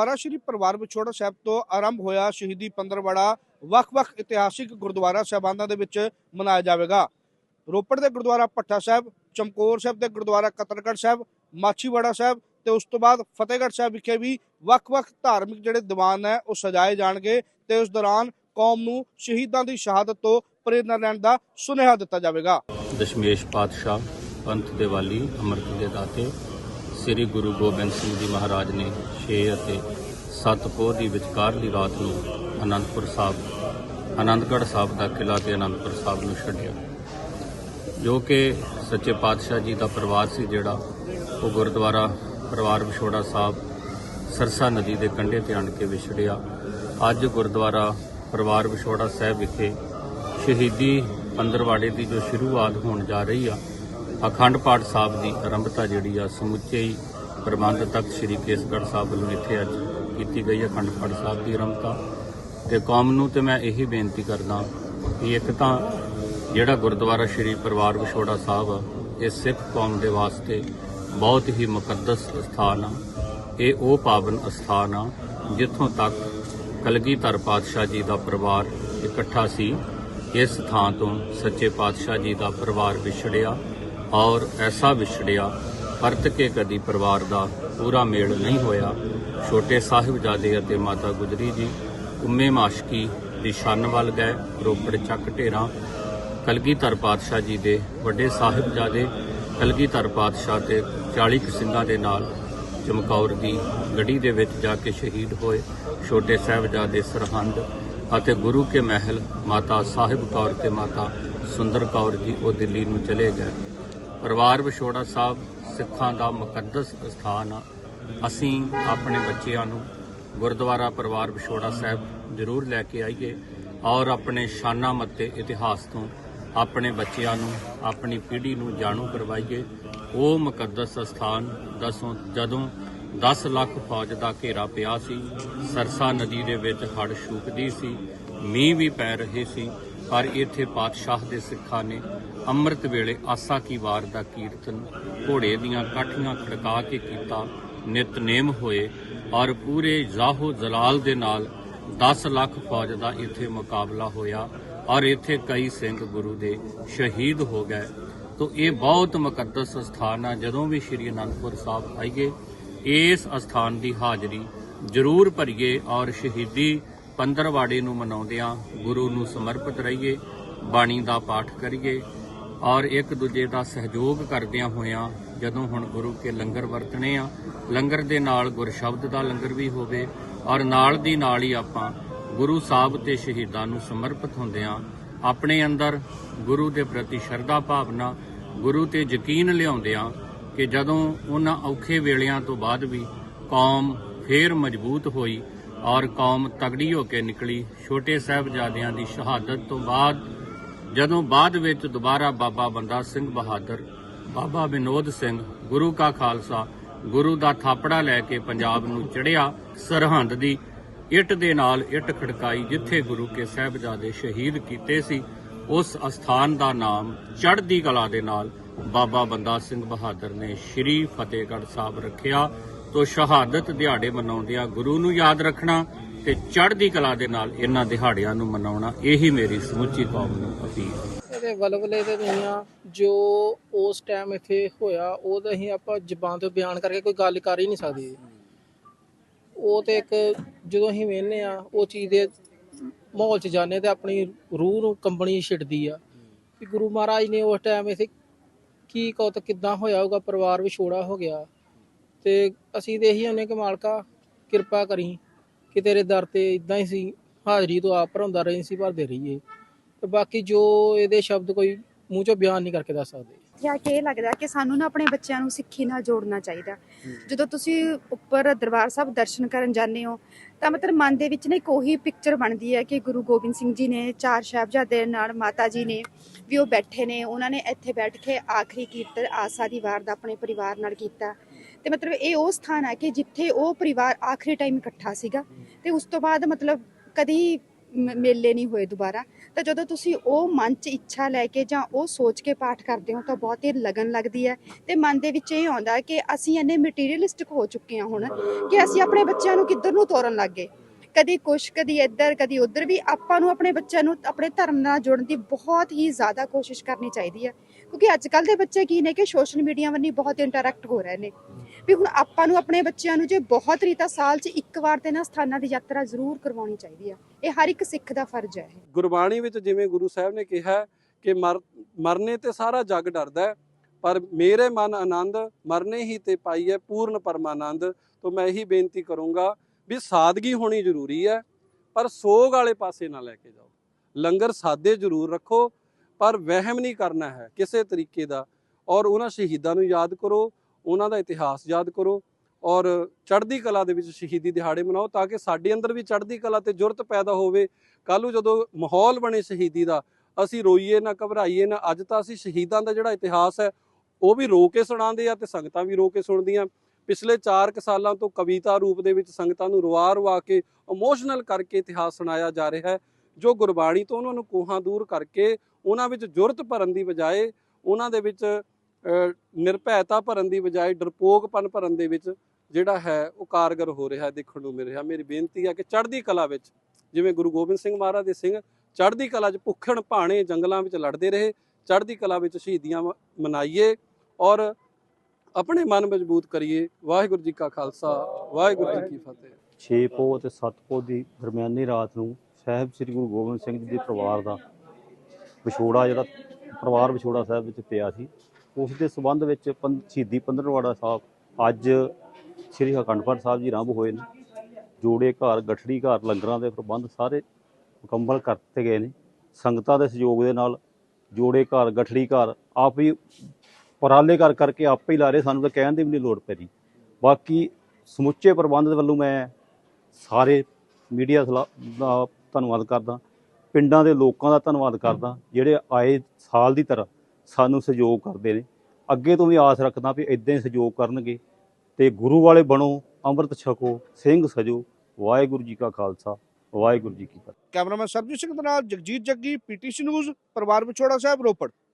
ਗੁਰਦੁਆਰਾ ਸ਼੍ਰੀ ਪਰਿਵਾਰ ਵਿਛੋੜਾ ਸਾਹਿਬ ਤੋਂ ਆਰੰਭ ਹੋਇਆ ਸ਼ਹੀਦੀ ਪੰਦਰਵਾੜਾ ਵੱਖ-ਵੱਖ ਇਤਿਹਾਸਿਕ ਗੁਰਦੁਆਰਾ ਸਾਹਿਬਾਨਾਂ ਦੇ ਵਿੱਚ ਮਨਾਇਆ ਜਾਵੇਗਾ। ਰੋਪੜ ਦੇ ਗੁਰਦੁਆਰਾ ਭੱਠਾ ਸਾਹਿਬ, ਚਮਕੌਰ ਸਾਹਿਬ ਦੇ ਗੁਰਦੁਆਰਾ ਕਤਰਗੜ੍ਹ ਸਾਹਿਬ, ਮਾਛੀਵਾੜਾ ਸਾਹਿਬ ਤੇ ਉਸ ਤੋਂ ਬਾਅਦ ਫਤਿਹਗੜ੍ਹ ਸਾਹਿਬ ਵਿਖੇ ਵੀ ਵੱਖ-ਵੱਖ ਧਾਰਮਿਕ ਜਿਹੜੇ ਦੀਵਾਨ ਹੈ ਉਹ ਸਜਾਏ ਜਾਣਗੇ ਤੇ ਉਸ ਦੌਰਾਨ ਕੌਮ ਨੂੰ ਸ਼ਹੀਦਾਂ ਦੀ ਸ਼ਹਾਦਤ ਤੋਂ ਪ੍ਰੇਰਨਾ ਲੈਣ ਦਾ ਸੁਨੇਹਾ ਦਿੱਤਾ ਜਾਵੇਗਾ। ਦਸ਼ਮੇਸ਼ ਪਾਤਸ਼ਾਹ, ਪੰਥ ਦੇ ਵਾਲੀ, ਅੰਮ੍ਰਿਤ ਦੇ ਦਾਤੇ ਸ੍ਰੀ ਗੁਰੂ ਗੋਬਿੰਦ ਸਿੰਘ ਜੀ ਮਹਾਰਾਜ ਨੇ 6 ਅਤੇ 7 ਪੋਹ ਦੀ ਵਿਚਕਾਰਲੀ ਰਾਤ ਨੂੰ ਅਨੰਦਪੁਰ ਸਾਹਿਬ, ਅਨੰਦਗੜ੍ਹ ਸਾਹਿਬ ਦਾ ਕਿਲਾ ਤੇ ਅਨੰਦਪੁਰ ਸਾਹਿਬ ਨੂੰ ਛੱਡਿਆ। ਜੋ ਕਿ ਸੱਚੇ ਪਾਤਸ਼ਾਹ ਜੀ ਦਾ ਪਰਿਵਾਰ ਸੀ ਜਿਹੜਾ, ਉਹ ਗੁਰਦੁਆਰਾ ਪਰਿਵਾਰ ਵਿਛੋੜਾ ਸਾਹਿਬ, ਸਰਸਾ ਨਦੀ ਦੇ ਕੰਢੇ ਤੇ ਆਣ ਕੇ ਵਿਛੜਿਆ। ਅੱਜ ਗੁਰਦੁਆਰਾ ਪਰਿਵਾਰ ਵਿਛੋੜਾ ਸਾਹਿਬ ਵਿਖੇ ਸ਼ਹੀਦੀ ਪੰਦਰਵਾੜੇ ਦੀ ਜੋ ਸ਼ੁਰੂਆਤ ਹੋਣ ਜਾ ਰਹੀ ਆ ਅਖੰਡ ਪਾਠ ਸਾਹਿਬ ਦੀ ਆਰੰਭਤਾ ਜਿਹੜੀ ਆ ਸਮੁੱਚੇ ਹੀ ਪ੍ਰਬੰਧ ਤਖਤ ਸ੍ਰੀ ਕੇਸਗੜ੍ਹ ਸਾਹਿਬ ਵੱਲੋਂ ਇੱਥੇ ਅੱਜ ਕੀਤੀ ਗਈ ਅਖੰਡ ਪਾਠ ਸਾਹਿਬ ਦੀ ਆਰੰਭਤਾ। ਤੇ ਕੌਮ ਨੂੰ ਤੇ ਮੈਂ ਇਹੀ ਬੇਨਤੀ ਕਰਦਾ ਕਿ ਇੱਕ ਤਾਂ ਜਿਹੜਾ ਗੁਰਦੁਆਰਾ ਸ੍ਰੀ ਪਰਿਵਾਰ ਵਿਛੋੜਾ ਸਾਹਿਬ ਆ, ਇਹ ਸਿੱਖ ਕੌਮ ਦੇ ਵਾਸਤੇ ਬਹੁਤ ਹੀ ਮੁਕੱਦਸ ਸਥਾਨ ਆ। ਇਹ ਉਹ ਪਾਵਨ ਸਥਾਨ ਆ ਜਿੱਥੋਂ ਤੱਕ ਕਲਗੀਧਰ ਪਾਤਸ਼ਾਹ ਜੀ ਦਾ ਪਰਿਵਾਰ ਇਕੱਠਾ ਸੀ। ਇਸ ਥਾਂ ਤੋਂ ਸੱਚੇ ਪਾਤਸ਼ਾਹ ਜੀ ਦਾ ਪਰਿਵਾਰ ਵਿਛੜਿਆ। ਔਰ ਐਸਾ ਵਿਛੜਿਆ, ਪਰਤ ਕੇ ਕਦੀ ਪਰਿਵਾਰ ਦਾ ਪੂਰਾ ਮੇਲ ਨਹੀਂ ਹੋਇਆ। ਛੋਟੇ ਸਾਹਿਬਜ਼ਾਦੇ ਅਤੇ ਮਾਤਾ ਗੁਜਰੀ ਜੀ ਉਮੇ ਮਾਸ਼ਕੀ ਦੀ ਛੰਨ ਵੱਲ ਗਏ, ਰੋਪੜ ਚੱਕ ਢੇਰਾਂ। ਕਲਗੀਧਰ ਪਾਤਸ਼ਾਹ ਜੀ ਦੇ ਵੱਡੇ ਸਾਹਿਬਜ਼ਾਦੇ ਕਲਗੀਧਰ ਪਾਤਸ਼ਾਹ ਤੇ 40 ਕੁ ਸਿੰਘਾਂ ਦੇ ਨਾਲ ਚਮਕੌਰ ਦੀ ਗੜੀ ਦੇ ਵਿੱਚ ਜਾ ਕੇ ਸ਼ਹੀਦ ਹੋਏ। ਛੋਟੇ ਸਾਹਿਬਜ਼ਾਦੇ ਸਰਹੰਦ ਅਤੇ ਗੁਰੂ ਕੇ ਮਹਿਲ ਮਾਤਾ ਸਾਹਿਬ ਕੌਰ ਤੇ ਮਾਤਾ ਸੁੰਦਰ ਕੌਰ ਜੀ ਉਹ ਦਿੱਲੀ ਨੂੰ ਚਲੇ ਗਏ। ਪਰਿਵਾਰ ਵਿਛੋੜਾ ਸਾਹਿਬ ਸਿੱਖਾਂ ਦਾ ਮੁਕੱਦਸ ਸਥਾਨ ਆ। ਅਸੀਂ ਆਪਣੇ ਬੱਚਿਆਂ ਨੂੰ ਗੁਰਦੁਆਰਾ ਪਰਿਵਾਰ ਵਿਛੋੜਾ ਸਾਹਿਬ ਜ਼ਰੂਰ ਲੈ ਕੇ ਆਈਏ ਔਰ ਆਪਣੇ ਸ਼ਾਨਾ ਮੱਤੇ ਇਤਿਹਾਸ ਤੋਂ ਆਪਣੇ ਬੱਚਿਆਂ ਨੂੰ, ਆਪਣੀ ਪੀੜ੍ਹੀ ਨੂੰ ਜਾਣੂ ਕਰਵਾਈਏ। ਉਹ ਮੁਕੱਦਸ ਸਥਾਨ ਦਸੋਂ, ਜਦੋਂ 10 ਲੱਖ ਫੌਜ ਦਾ ਘੇਰਾ ਪਿਆ ਸੀ, ਸਰਸਾ ਨਦੀ ਦੇ ਵਿੱਚ ਹੜ ਛੂਕਦੀ ਸੀ, ਮੀਂਹ ਵੀ ਪੈ ਰਹੇ ਸੀ ਪਰ ਇੱਥੇ ਪਾਤਸ਼ਾਹ ਦੇ ਸਿੱਖਾਂ ਨੇ ਅੰਮ੍ਰਿਤ ਵੇਲੇ ਆਸਾ ਕੀ ਵਾਰ ਦਾ ਕੀਰਤਨ ਘੋੜੇ ਦੀਆਂ ਕਾਠੀਆਂ ਖੜਕਾ ਕੇ ਕੀਤਾ, ਨਿਤਨੇਮ ਹੋਏ ਔਰ ਪੂਰੇ ਜ਼ਾਹੋ ਜਲਾਲ ਦੇ ਨਾਲ 10 ਲੱਖ ਫੌਜ ਦਾ ਇੱਥੇ ਮੁਕਾਬਲਾ ਹੋਇਆ ਔਰ ਇੱਥੇ ਕਈ ਸਿੰਘ ਗੁਰੂ ਦੇ ਸ਼ਹੀਦ ਹੋ ਗਏ। ਤੋ ਇਹ ਬਹੁਤ ਮੁਕੱਦਸ ਸਥਾਨ ਆ, ਜਦੋਂ ਵੀ ਸ਼੍ਰੀ ਅਨੰਦਪੁਰ ਸਾਹਿਬ ਆਈਏ, ਇਸ ਸਥਾਨ ਦੀ ਹਾਜ਼ਰੀ ਜ਼ਰੂਰ ਭਰੀਏ ਔਰ ਸ਼ਹੀਦੀ ਪੰਦਰਵਾੜੇ ਨੂੰ ਮਨਾਉਂਦਿਆਂ ਗੁਰੂ ਨੂੰ ਸਮਰਪਿਤ ਰਹੀਏ, ਬਾਣੀ ਦਾ ਪਾਠ ਕਰੀਏ ਔਰ ਇੱਕ ਦੂਜੇ ਦਾ ਸਹਿਯੋਗ ਕਰਦਿਆਂ ਹੋਇਆਂ ਜਦੋਂ ਹੁਣ ਗੁਰੂ ਕੇ ਲੰਗਰ ਵਰਤਣੇ ਆ, ਲੰਗਰ ਦੇ ਨਾਲ ਗੁਰਸ਼ਬਦ ਦਾ ਲੰਗਰ ਵੀ ਹੋਵੇ ਔਰ ਨਾਲ ਦੀ ਨਾਲ ਹੀ ਆਪਾਂ ਗੁਰੂ ਸਾਹਿਬ ਤੇ ਸ਼ਹੀਦਾਂ ਨੂੰ ਸਮਰਪਿਤ ਹੁੰਦਿਆਂ ਆਪਣੇ ਅੰਦਰ ਗੁਰੂ ਦੇ ਪ੍ਰਤੀ ਸ਼ਰਧਾ ਭਾਵਨਾ, ਗੁਰੂ ਤੇ ਯਕੀਨ ਲਿਆਉਂਦੇ ਲਿਆਉਂਦਿਆਂ ਕਿ ਜਦੋਂ ਉਹਨਾਂ ਔਖੇ ਵੇਲਿਆਂ ਤੋਂ ਬਾਅਦ ਵੀ ਕੌਮ ਫੇਰ ਮਜ਼ਬੂਤ ਹੋਈ ਔਰ ਕੌਮ ਤਗੜੀ ਹੋ ਕੇ ਨਿਕਲੀ। ਛੋਟੇ ਸਾਹਿਬਜ਼ਾਦਿਆਂ ਦੀ ਸ਼ਹਾਦਤ ਤੋਂ ਬਾਅਦ, ਜਦੋਂ ਬਾਅਦ ਵਿੱਚ ਦੁਬਾਰਾ ਬਾਬਾ ਬੰਦਾ ਸਿੰਘ ਬਹਾਦਰ, ਬਾਬਾ ਵਿਨੋਦ ਸਿੰਘ, ਗੁਰੂ ਕਾ ਖਾਲਸਾ, ਗੁਰੂ ਦਾ ਥਾਪੜਾ ਲੈ ਕੇ ਪੰਜਾਬ ਨੂੰ ਚੜਿਆ ਸਰਹੰਦ ਦੀ ਇੱਟ ਦੇ ਨਾਲ ਇੱਟ ਖੜਕਾਈ ਜਿੱਥੇ ਗੁਰੂ ਕੇ ਸਾਹਿਬਜ਼ਾਦੇ ਸ਼ਹੀਦ ਕੀਤੇ ਸੀ, ਉਸ ਅਸਥਾਨ ਦਾ ਨਾਮ ਚੜ੍ਹਦੀ ਕਲਾ ਦੇ ਨਾਲ ਬਾਬਾ ਬੰਦਾ ਸਿੰਘ ਬਹਾਦਰ ਨੇ ਸ਼੍ਰੀ ਫਤਿਹਗੜ੍ਹ ਸਾਹਿਬ ਰੱਖਿਆ। ਤੋਂ ਸ਼ਹਾਦਤ ਦਿਹਾੜੇ ਮਨਾਉਂਦਿਆਂ ਗੁਰੂ ਨੂੰ ਯਾਦ ਰੱਖਣਾ ਤੇ ਚੜ੍ਹਦੀ ਕਲਾ ਦੇ ਨਾਲ ਇਹਨਾਂ ਦਿਹਾੜਿਆਂ ਨੂੰ ਮਨਾਉਣਾ, ਇਹੀ ਮੇਰੀ ਸਮੁੱਚੀ ਕੌਮ ਨੂੰ ਅਪੀਲ। ਇਹਦੇ ਵਲਵਲੇ ਤੇ ਦੁਨੀਆ ਜੋ ਉਸ ਟਾਈਮ ਇੱਥੇ ਹੋਇਆ, ਉਹ ਤਾਂ ਅਸੀਂ ਆਪਾਂ ਜ਼ਬਾਨ ਤੋਂ ਬਿਆਨ ਕਰਕੇ ਕੋਈ ਗੱਲ ਕਰ ਹੀ ਨਹੀਂ ਸਕਦੇ। ਉਹ ਤੇ ਇੱਕ ਜਦੋਂ ਅਸੀਂ ਵੇਖਨੇ ਆ, ਉਹ ਚੀਜ਼ ਦੇ ਮਾਹੌਲ 'ਚ ਜਾਂਦੇ ਤੇ ਆਪਣੀ ਰੂਹ ਨੂੰ ਕੰਬਣੀ ਛਿੜਦੀ ਆ। ਕਿ ਗੁਰੂ ਮਹਾਰਾਜ ਨੇ ਉਸ ਟਾਈਮ ਇੱਥੇ ਕੀ ਕੌਤ ਕਿੱਦਾਂ ਹੋਇਆ ਹੋਊਗਾ, ਪਰਿਵਾਰ ਵਿਛੋੜਾ ਹੋ ਗਿਆ। ਤੇ ਅਸੀਂ ਤੇ ਇਹੀ ਹੁੰਨੇ ਕਿ ਮਾਲਕਾ ਕਿਰਪਾ ਕਰੀ ਕਿ ਤੇਰੇ ਦਰ ਤੇ ਇਦਾਂ ਹੀ ਸੀ ਹਾਜ਼ਰੀ ਤੋਂ ਆਪ ਭਰਾਉਂਦਾ ਰਹੀ ਸੀ ਭਰਦੇ ਰਹੀਏ। ਤੇ ਬਾਕੀ ਜੋ ਇਹਦੇ ਸ਼ਬਦ ਕੋਈ ਮੂੰਹ ਚੋਂ ਬਿਆਨ ਨਹੀਂ ਕਰਕੇ ਦੱਸ ਸਕਦੇ। ਜਾਂ ਕਿ ਇਹ ਲੱਗਦਾ ਕਿ ਸਾਨੂੰ ਨਾ ਆਪਣੇ ਬੱਚਿਆਂ ਨੂੰ ਸਿੱਖੀ ਨਾਲ ਜੋੜਨਾ ਚਾਹੀਦਾ। ਜਦੋਂ ਤੁਸੀਂ ਉੱਪਰ ਦਰਬਾਰ ਸਾਹਿਬ ਦਰਸ਼ਨ ਕਰਨ ਜਾਂਦੇ ਹੋ ਤਾਂ ਮਤਲਬ ਮਨ ਦੇ ਵਿੱਚ ਨਾ ਇੱਕ ਉਹੀ ਪਿਕਚਰ ਬਣਦੀ ਹੈ ਕਿ ਗੁਰੂ ਗੋਬਿੰਦ ਸਿੰਘ ਜੀ ਨੇ ਚਾਰ ਸਾਹਿਬਜ਼ਾਦੇ ਨਾਲ ਮਾਤਾ ਜੀ ਨੇ ਵੀ ਉਹ ਬੈਠੇ ਨੇ ਉਹਨਾਂ ਨੇ ਇੱਥੇ ਬੈਠ ਕੇ ਆਖਰੀ ਕੀਰਤਨ ਆਸਾ ਦੀ ਵਾਰ ਦਾ ਆਪਣੇ ਪਰਿਵਾਰ ਨਾਲ ਕੀਤਾ। ਤੇ ਮਤਲਬ ਇਹ ਉਹ ਸਥਾਨ ਹੈ ਕਿ ਜਿੱਥੇ ਉਹ ਪਰਿਵਾਰ ਆਖਰੀ ਟਾਈਮ ਇਕੱਠਾ ਸੀਗਾ ਤੇ ਉਸ ਤੋਂ ਬਾਅਦ ਮਤਲਬ ਕਦੀ ਮੇਲੇ ਨਹੀਂ ਹੋਏ ਦੁਬਾਰਾ। ਤਾਂ ਜਦੋਂ ਤੁਸੀਂ ਉਹ ਮਨ 'ਚ ਇੱਛਾ ਲੈ ਕੇ ਜਾਂ ਉਹ ਸੋਚ ਕੇ ਪਾਠ ਕਰਦੇ ਹੋ ਤਾਂ ਬਹੁਤ ਹੀ ਲਗਨ ਲੱਗਦੀ ਹੈ ਤੇ ਮਨ ਦੇ ਵਿੱਚ ਇਹ ਆਉਂਦਾ ਕਿ ਅਸੀਂ ਇੰਨੇ ਮਟੀਰੀਅਲਿਸਟਿਕ ਹੋ ਚੁੱਕੇ ਹਾਂ ਹੁਣ ਕਿ ਅਸੀਂ ਆਪਣੇ ਬੱਚਿਆਂ ਨੂੰ ਕਿੱਧਰ ਨੂੰ ਤੋਰਨ ਲੱਗ ਗਏ। ਕਦੀ ਕੁਛ, ਕਦੀ ਇੱਧਰ, ਕਦੀ ਉੱਧਰ ਵੀ ਆਪਾਂ ਨੂੰ ਆਪਣੇ ਬੱਚਿਆਂ ਨੂੰ ਆਪਣੇ ਧਰਮ ਨਾਲ ਜੋੜਨ ਦੀ ਬਹੁਤ ਹੀ ਜ਼ਿਆਦਾ ਕੋਸ਼ਿਸ਼ ਕਰਨੀ ਚਾਹੀਦੀ ਹੈ। ਕਿਉਂਕਿ ਅੱਜ ਕੱਲ ਦੇ ਬੱਚੇ ਕੀ ਨੇ ਕਿ ਸੋਸ਼ਲ ਮੀਡੀਆ ਵੱਲ ਬਹੁਤ ਇੰਟਰੈਕਟ ਹੋ ਰਹੇ ਨੇ। ਵੀ ਹੁਣ ਆਪਾਂ ਨੂੰ ਆਪਣੇ ਬੱਚਿਆਂ ਨੂੰ ਜੇ ਬਹੁਤ ਰੀਤਾ ਸਾਲ 'ਚ ਇੱਕ ਵਾਰ ਤੇ ਨਾ ਸਥਾਨਾਂ ਦੀ ਯਾਤਰਾ ਜ਼ਰੂਰ ਕਰਵਾਉਣੀ ਚਾਹੀਦੀ ਆ। ਇਹ ਹਰ ਇੱਕ ਸਿੱਖ ਦਾ ਫਰਜ਼ ਹੈ ਗੁਰਬਾਣੀ ਵਿੱਚ ਜਿਵੇਂ ਗੁਰੂ ਸਾਹਿਬ ਨੇ ਕਿਹਾ ਕਿ ਮਰਨੇ ਤੇ ਸਾਰਾ ਜੱਗ ਡਰਦਾ ਹੈ, ਪਰ ਮੇਰੇ ਮਨ ਆਨੰਦ, ਮਰਨੇ ਹੀ ਤੇ ਪਾਈਐ ਪੂਰਨ ਪਰਮਾਨੰਦ, ਤੋਂ ਮੈਂ ਇਹੀ ਬੇਨਤੀ ਕਰੂੰਗਾ ਵੀ ਸਾਦਗੀ ਹੋਣੀ ਜ਼ਰੂਰੀ ਹੈ, ਪਰ ਸੋਗ ਵਾਲੇ ਪਾਸੇ ਨਾ ਲੈ ਕੇ ਜਾਓ। ਲੰਗਰ ਸਾਦੇ ਜ਼ਰੂਰ ਰੱਖੋ ਪਰ ਵਹਿਮ ਨਹੀਂ ਕਰਨਾ ਹੈ ਕਿਸੇ ਤਰੀਕੇ ਦਾ। ਔਰ ਉਹਨਾਂ ਸ਼ਹੀਦਾਂ ਨੂੰ ਯਾਦ ਕਰੋ, ਉਹਨਾਂ ਦਾ ਇਤਿਹਾਸ ਯਾਦ ਕਰੋ ਔਰ ਚੜ੍ਹਦੀ ਕਲਾ ਦੇ ਵਿੱਚ ਸ਼ਹੀਦੀ ਦਿਹਾੜੇ ਮਨਾਓ ਤਾਂ ਕਿ ਸਾਡੇ ਅੰਦਰ ਵੀ ਚੜ੍ਹਦੀ ਕਲਾ ਤੇ ਜੁਰਤ ਪੈਦਾ ਹੋਵੇ। ਕੱਲ੍ਹ ਨੂੰ ਜਦੋਂ ਮਾਹੌਲ ਬਣੇ ਸ਼ਹੀਦੀ ਦਾ, ਅਸੀਂ ਰੋਈਏ ਨਾ ਘਬਰਾਈਏ ਨਾ, ਅੱਜ ਤਾਂ ਅਸੀਂ ਸ਼ਹੀਦਾਂ ਦਾ ਜਿਹੜਾ ਇਤਿਹਾਸ ਹੈ, ਉਹ ਵੀ ਰੋ ਕੇ ਸੁਣਾਉਂਦੇ ਆ ਤੇ ਸੰਗਤਾਂ ਵੀ ਰੋ ਕੇ ਸੁਣਦੀਆਂ। ਪਿਛਲੇ 4 ਸਾਲਾਂ ਤੋਂ ਕਵਿਤਾ ਰੂਪ ਦੇ ਵਿੱਚ ਸੰਗਤਾਂ ਨੂੰ ਰਵਾ ਰਵਾ ਕੇ ਇਮੋਸ਼ਨਲ ਕਰਕੇ ਇਤਿਹਾਸ ਸੁਣਾਇਆ ਜਾ ਰਿਹਾ ਹੈ, ਜੋ ਗੁਰਬਾਣੀ ਤੋਂ ਉਹਨਾਂ ਨੂੰ ਕੋਹਾਂ ਦੂਰ ਕਰਕੇ ਉਹਨਾਂ ਵਿੱਚ ਜੁਰਤ ਭਰਨ ਦੀ ਬਜਾਏ ਉਹਨਾਂ ਦੇ ਵਿੱਚ ਨਿਰਭੈਤਾ ਭਰਨ ਦੀ ਬਜਾਏ, ਡਰਪੋਕਪਨ ਭਰਨ ਦੇ ਵਿੱਚ ਜਿਹੜਾ ਹੈ ਉਹ ਕਾਰਗਰ ਹੋ ਰਿਹਾ, ਦੇਖਣ ਨੂੰ ਮਿਲ ਰਿਹਾ। ਮੇਰੀ ਬੇਨਤੀ ਹੈ ਕਿ ਚੜ੍ਹਦੀ ਕਲਾ ਵਿੱਚ, ਜਿਵੇਂ ਗੁਰੂ ਗੋਬਿੰਦ ਸਿੰਘ ਮਹਾਰਾਜ ਦੇ ਸਿੰਘ, ਚੜ੍ਹਦੀ ਕਲਾ 'ਚ ਭੁੱਖਣ ਭਾਣੇ ਜੰਗਲਾਂ ਵਿੱਚ ਲੜਦੇ ਰਹੇ, ਚੜ੍ਹਦੀ ਕਲਾ ਵਿੱਚ ਸ਼ਹੀਦੀਆਂ ਮਨਾਈਏ ਔਰ ਆਪਣੇ ਮਨ ਮਜ਼ਬੂਤ ਕਰੀਏ। ਵਾਹਿਗੁਰੂ ਜੀ ਕਾ ਖਾਲਸਾ, ਵਾਹਿਗੁਰੂ ਜੀ ਕੀ ਫਤਿਹ। 6 ਪੋਹ ਅਤੇ 7 ਪੋਹ ਦੀ ਦਰਮਿਆਨੀ ਰਾਤ ਨੂੰ ਸਾਹਿਬ ਸ੍ਰੀ ਗੁਰੂ ਗੋਬਿੰਦ ਸਿੰਘ ਜੀ ਦੇ ਪਰਿਵਾਰ ਦਾ ਵਿਛੋੜਾ ਜਿਹੜਾ ਪਰਿਵਾਰ ਵਿਛੋੜਾ ਸਾਹਿਬ ਵਿੱਚ ਪਿਆ ਸੀ, ਉਸ ਦੇ ਸਬੰਧ ਵਿੱਚ ਪੰ- ਸ਼ਹੀਦੀ ਪੰਦਰਵਾੜਾ ਸਾਹਿਬ ਅੱਜ ਸ੍ਰੀ ਅਖੰਡ ਪਾਠ ਸਾਹਿਬ ਜੀ ਆਰੰਭ ਹੋਏ ਨੇ। ਜੋੜੇ ਘਰ, ਗਠੜੀ ਘਰ, ਲੰਗਰਾਂ ਦੇ ਪ੍ਰਬੰਧ ਸਾਰੇ ਮੁਕੰਮਲ ਕਰਤੇ ਗਏ ਨੇ। ਸੰਗਤਾਂ ਦੇ ਸਹਿਯੋਗ ਦੇ ਨਾਲ ਜੋੜੇ ਘਰ, ਗਠੜੀ ਘਰ ਆਪ ਹੀ ਉਪਰਾਲੇ ਕਰ ਕਰਕੇ ਆਪੇ ਹੀ ਲਾ ਰਹੇ, ਸਾਨੂੰ ਤਾਂ ਕਹਿਣ ਦੀ ਵੀ ਨਹੀਂ ਲੋੜ ਪੈ ਰਹੀ। ਬਾਕੀ ਸਮੁੱਚੇ ਪ੍ਰਬੰਧ ਦੇ ਵੱਲੋਂ ਮੈਂ ਸਾਰੇ ਮੀਡੀਆ ਸਲਾ- ਦਾ ਧੰਨਵਾਦ ਕਰਦਾ। ਪਿੰਡਾਂ ਦੇ ਲੋਕਾਂ ਦਾ ਧੰਨਵਾਦ ਕਰਦਾ ਜਿਹੜੇ ਆਏ ਸਾਲ ਦੀ ਤਰ੍ਹਾਂ ਸਾਨੂੰ ਸਹਿਯੋਗ ਕਰਦੇ ਨੇ। ਅੱਗੇ ਤੋਂ ਵੀ ਆਸ ਰੱਖਦਾ ਵੀ ਇਦਾਂ ਹੀ ਸਹਿਯੋਗ ਕਰਨਗੇ। ਤੇ ਗੁਰੂ ਵਾਲੇ ਬਣੋ ਅੰਮ੍ਰਿਤ ਛਕੋ ਸਿੰਘ ਸਜੋ। ਵਾਹਿਗੁਰੂ ਜੀ ਕਾ ਖਾਲਸਾ ਵਾਹਿਗੁਰੂ ਜੀ ਕੀ ਫਤਿਹ। ਕੈਮਰਾਮੈਨ ਸਰਬਜੀਤ ਸਿੰਘ ਦੇ ਨਾਲ ਜਗਜੀਤ ਜੱਗੀ ਪੀਟੀਸੀ ਨਿਊਜ਼ ਪਰਿਵਾਰ ਵਿਛੋੜਾ ਸਾਹਿਬ ਰੋਪੜ।